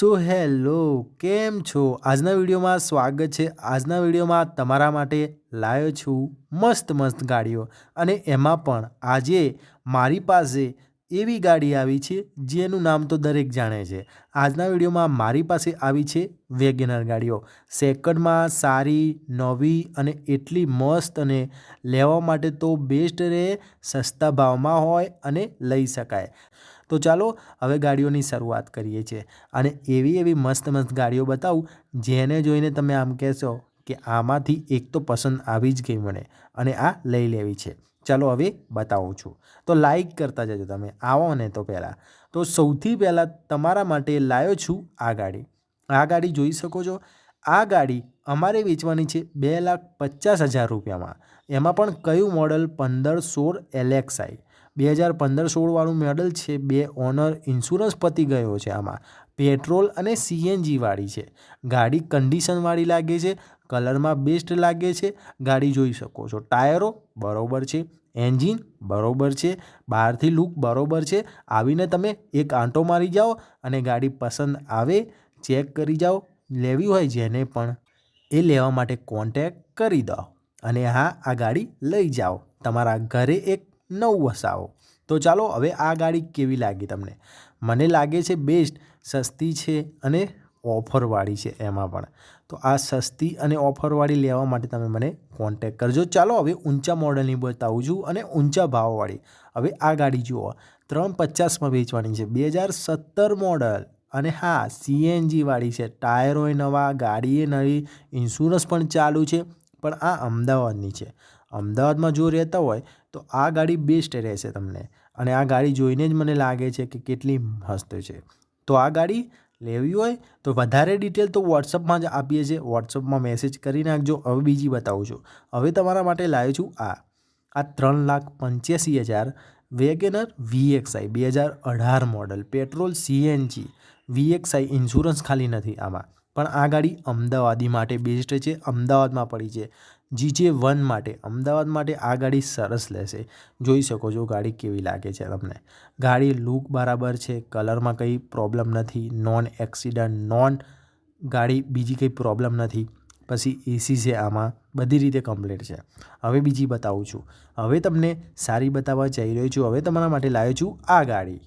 So hello, કેમ છો? આજના વિડીયોમાં સ્વાગત છે. આજના વિડીયોમાં તમારા માટે લાવ્યો છું મસ્ત મસ્ત ગાડીઓ. અને એમાં પણ આજે મારી પાસે એવી ગાડી આવી છે, જેનું નામ તો દરેક જાણે છે. આજના વિડીયોમાં મારી પાસે આવી છે વેગેનર ગાડીઓ. સેકન્ડમાં સારી, નવી અને એટલી મસ્ત અને લેવા માટે તો બેસ્ટ રહે સસ્તા ભાવમાં હોય અને લઈ શકાય. તો ચાલો હવે ગાડીઓની શરૂઆત કરીએ છીએ. અને એવી એવી મસ્ત મસ્ત ગાડીઓ બતાવું, જેને જોઈને તમે આમ કહેશો કે આમાંથી એક તો પસંદ આવી જ ગઈ મને અને આ લઈ લેવી છે. ચાલો હવે બતાવું છું. તો લાઈક કરતા જજો તમે, આવો ને તો પહેલાં. તો સૌથી પહેલાં તમારા માટે લાવ્યો છું આ ગાડી. આ ગાડી જોઈ શકો છો. આ ગાડી અમારે વેચવાની છે બે લાખ પચાસ હજાર રૂપિયામાં. એમાં પણ કયું મોડલ પંદર સોળ એલેક્સાઈ બે હજાર પંદર સોળવાળું મોડલ છે. બે ઓનર ઇન્સ્યોરન્સ પતી ગયો છે આમાં. પેટ્રોલ અને સીએનજીવાળી છે. ગાડી કન્ડિશનવાળી લાગે છે. કલરમાં બેસ્ટ લાગે છે. ગાડી જોઈ શકો છો. ટાયરો બરોબર છે. એન્જિન બરોબર છે. બહારથી લુક બરોબર છે. આવીને તમે એક આંટો મારી જાઓ અને ગાડી પસંદ આવે ચેક કરી જાઓ. લેવી હોય જેને પણ. એ લેવા માટે કોન્ટેક કરી દો. અને હા, આ ગાડી લઈ જાઓ. તમારા ઘરે એક નવું વસાવો. તો ચાલો હવે આ ગાડી કેવી લાગી તમને? મને લાગે છે બેસ્ટ સસ્તી છે અને ઓફરવાળી છે એમાં પણ. તો આ સસ્તી અને ઓફરવાળી લેવા માટે તમે મને કોન્ટેક કરજો. ચાલો હવે ઊંચા મોડલની બતાવું છું અને ઊંચા ભાવવાળી. હવે આ ગાડી જુઓ. ત્રણ પચાસમાં વેચવાની છે. બે હજાર સત્તર મોડલ અને હા સીએનજીવાળી છે. ટાયરોય નવા, ગાડીએ નવી ઇન્સ્યોરન્સ પણ ચાલુ છે. પણ આ અમદાવાદની છે. અમદાવાદમાં જો રહેતા હોય, તો આ ગાડી બેસ્ટ રહેશે તમને. અને આ ગાડી જોઈને જ મને લાગે છે કે કેટલી મસ્ત છે. તો આ ગાડી લેવી હોય, તો વધારે ડિટેલ તો વોટ્સઅપમાં જ આપીએ છીએ. વોટ્સઅપમાં મેસેજ કરી નાખજો. હવે બીજી બતાવું છું. હવે તમારા માટે લાવ્યો છું આ. આ ત્રણ લાખ પંચ્યાસી હજાર વેગેનર વીએક્સઆઈ, બે હજાર અઢાર model petrol CNG VXI insurance ખાલી નથી આમાં. પણ આ ગાડી અમદાવાદી માટે બેસ્ટ છે, અમદાવાદમાં પડી છે. જીજે વન માટે, અમદાવાદ માટે આ ગાડી સરસ લેશે. જોઈ શકો છો ગાડી કેવી લાગે છે તમને. ગાડી લુક બરાબર છે કલરમાં કંઈ પ્રોબ્લેમ નથી નોન એક્સિડન્ટ નોન ગાડી બીજી કંઈ પ્રોબ્લેમ નથી. પછી એસી છે આમાં, બધી રીતે કમ્પ્લીટ છે. હવે બીજી બતાવું છું. હવે તમને સારી બતાવવા જઈ રહ્યો છું. હવે તમારા માટે લાવ્યો છું આ ગાડી.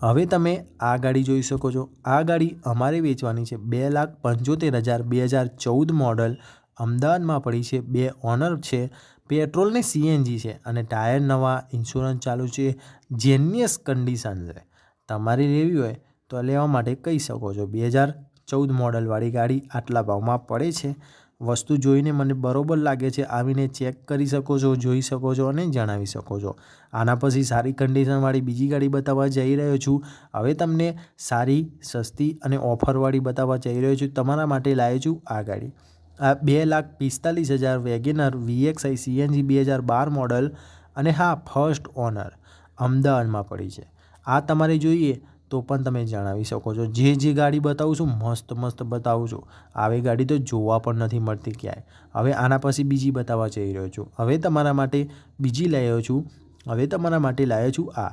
હવે તમે આ ગાડી જોઈ શકો છો. આ ગાડી અમારે વેચવાની છે. બે લાખ પંચોતેર હજાર બે હજાર ચૌદ મોડલ અમદાવાદમાં પડી છે. બે ઓનર છે. પેટ્રોલ ને સીએનજી છે અને ટાયર નવા, ઇન્સ્યોરન્સ ચાલુ છે. જેનિયસ કન્ડિશન છે. તમારે લેવી હોય તો લેવા માટે કહી શકો છો. બે હજાર ચૌદ મોડલવાળી ગાડી આટલા ભાવમાં પડે છે. વસ્તુ જોઈને મને બરોબર લાગે છે, આવીને ચેક કરી શકો છો, જોઈ શકો છો અને જણાવી શકો છો. આના પછી સારી કન્ડિશનવાળી બીજી ગાડી બતાવવા જઈ રહ્યો છું. હવે તમને સારી, સસ્તી અને ઓફરવાળી બતાવવા જઈ રહ્યો છું. તમારા માટે લાવ્યો છું આ ગાડી. આ બે લાખ પિસ્તાલીસ હજાર વેગેનર વીએક્સઆઈ સીએનજી બે હજાર બાર મોડલ અને હા, ફર્સ્ટ ઓનર અમદાવાદમાં પડી છે. આ તમારે જોઈએ તો પણ તમે જણાવી શકો છો. જે જે ગાડી બતાવું છું, મસ્ત મસ્ત બતાવું છું. આવી ગાડી તો જોવા પણ નથી મળતી ક્યાંય. હવે આના પછી બીજી બતાવવા જઈ રહ્યો છું. હવે તમારા માટે બીજી લાવ્યો છું. હવે તમારા માટે લાવ્યો છું આ.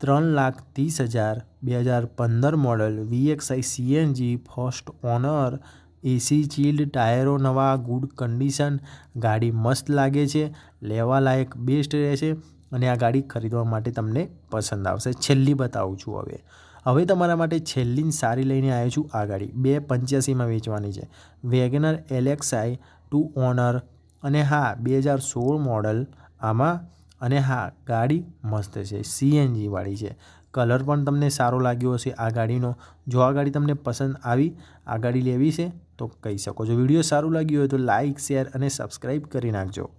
ત્રણ લાખ ત્રીસ હજાર બે હજાર પંદર model VXI CNG first owner AC chilled ટાયરો, નવા ગુડ કન્ડિશન, ગાડી મસ્ત લાગે છે લેવા લાયક બેસ્ટ રહેશે અને આ ગાડી ખરીદવા માટે તમને પસંદ આવશે. છેલ્લી બતાવું છું હવે. હવે તમારા માટે છેલ્લી સારી લઈને આવ્યો છું આ ગાડી. બે પંચ્યાસીમાં વેચવાની છે. વેગનર એલેક્સાઈ ટુ ઓનર અને હા, બે હજાર સોળ મોડલ આમાં અને હા, ગાડી મસ્ત છે. સીએનજીવાળી છે. કલર પણ તમને સારો લાગ્યો હશે આ ગાડીનો. જો આ ગાડી તમને પસંદ આવી, આ ગાડી લેવી છે, તો કહી શકો જો વીડિયો સારું લાગ્યું હોય તો લાઇક શેર અને સબસ્ક્રાઈબ કરી નાખજો.